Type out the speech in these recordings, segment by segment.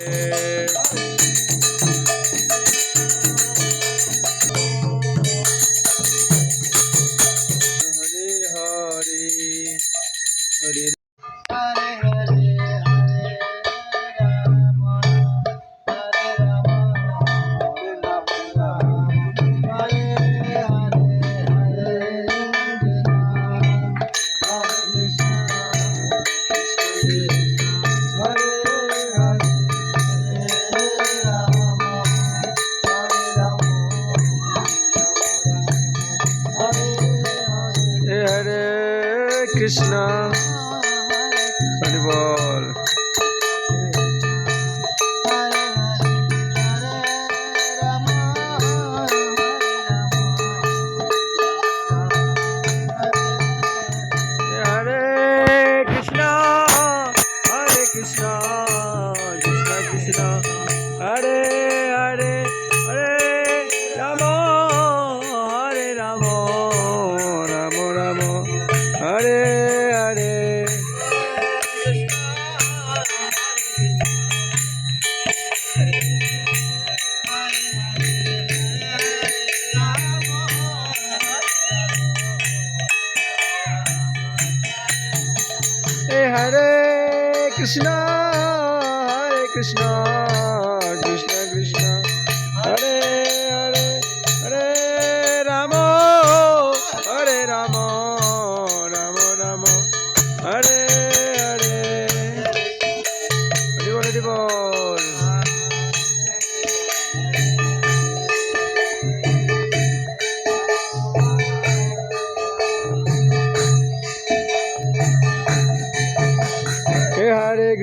হরে হরে হরে কৃষ্ণ কৃষ্ণ হরে কৃষ্ণ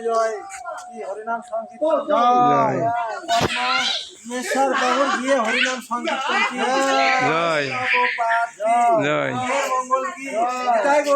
জয় জয় কি হরিনাম সংকীর্তন জয়। মেশ্বর বাবুর গিয়ে হরিনাম সংকীর্তন কি জয়। জয়। জয় মঙ্গল কি জয় গো